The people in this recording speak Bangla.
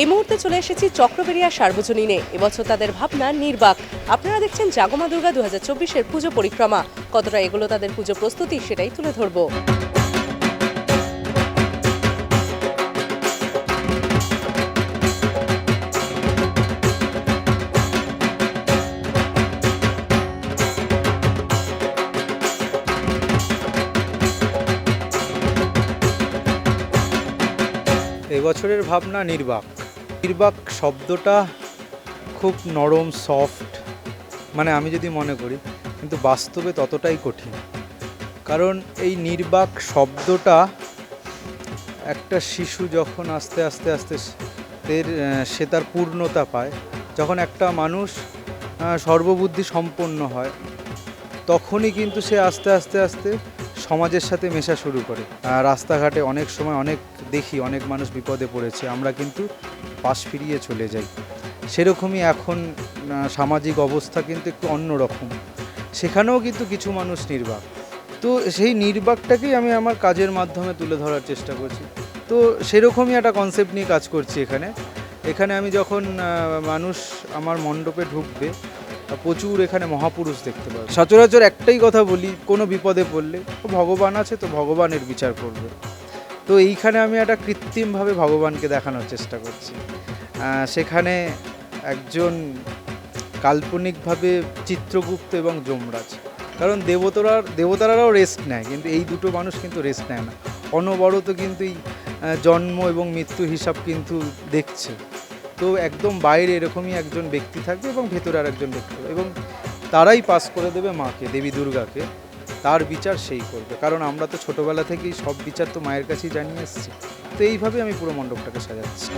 এই মুহূর্তে চলে এসেছি চক্রবেরিয়া সার্বজনীনে। এবছর তাদের ভাবনা নির্বাক। আপনারা দেখছেন জাগমা দুর্গা দু হাজার চব্বিশের পুজো পরিক্রমা। কতটা এগুলো তাদের পুজো প্রস্তুতি সেটাই তুলে ধরবো। এবছরের ভাবনা নির্বাক। নির্বাক শব্দটা খুব নরম সফট মানে আমি যদি মনে করি কিন্তু বাস্তবে ততটাই কঠিন। কারণ এই নির্বাক শব্দটা একটা শিশু যখন আস্তে আস্তে আস্তে আহ, সে তার পূর্ণতা পায় যখন একটা মানুষ সর্ববুদ্ধি সম্পন্ন হয় তখনই কিন্তু সে আস্তে আস্তে আস্তে সমাজের সাথে মেশা শুরু করে। রাস্তাঘাটে অনেক সময় অনেক দেখি অনেক মানুষ বিপদে পড়েছে, আমরা কিন্তু পাশ ফিরিয়ে চলে যাই। সেরকমই এখন সামাজিক অবস্থা কিন্তু একটু অন্যরকম। সেখানেও কিন্তু কিছু মানুষ নির্বাক। তো সেই নির্বাকটাকেই আমি আমার কাজের মাধ্যমে তুলে ধরার চেষ্টা করছি। তো সেরকমই একটা কনসেপ্ট নিয়ে কাজ করছি এখানে। এখানে আমি যখন মানুষ আমার মণ্ডপে ঢুকবে, প্রচুর এখানে মহাপুরুষ দেখতে পাবে। সচরাচর একটাই কথা বলি, কোনো বিপদে পড়লে ভগবান আছে তো ভগবানের বিচার করবে। তো এইখানে আমি একটা কৃত্রিমভাবে ভগবানকে দেখানোর চেষ্টা করছি। সেখানে একজন কাল্পনিকভাবে চিত্রগুপ্ত এবং যমরাজ। কারণ দেবতারার দেবতারাও রেস্ট নেয়, কিন্তু এই দুটো মানুষ কিন্তু রেস্ট নেয় না। অনবরত কিন্তু এই জন্ম এবং মৃত্যু হিসাব কিন্তু দেখছে। তো একদম বাইরে এরকমই একজন ব্যক্তি থাকবে এবং ভেতরে আর একজন ব্যক্তি এবং তারাই পাস করে দেবে মাকে, দেবী দুর্গাকে। তার বিচার সেই করবে। কারণ আমরা তো ছোটবেলা থেকেই সব বিচার তো মায়ের কাছেই জানিয়ে এসেছি। তো এইভাবে আমি পুরো মণ্ডপটাকে সাজাচ্ছি।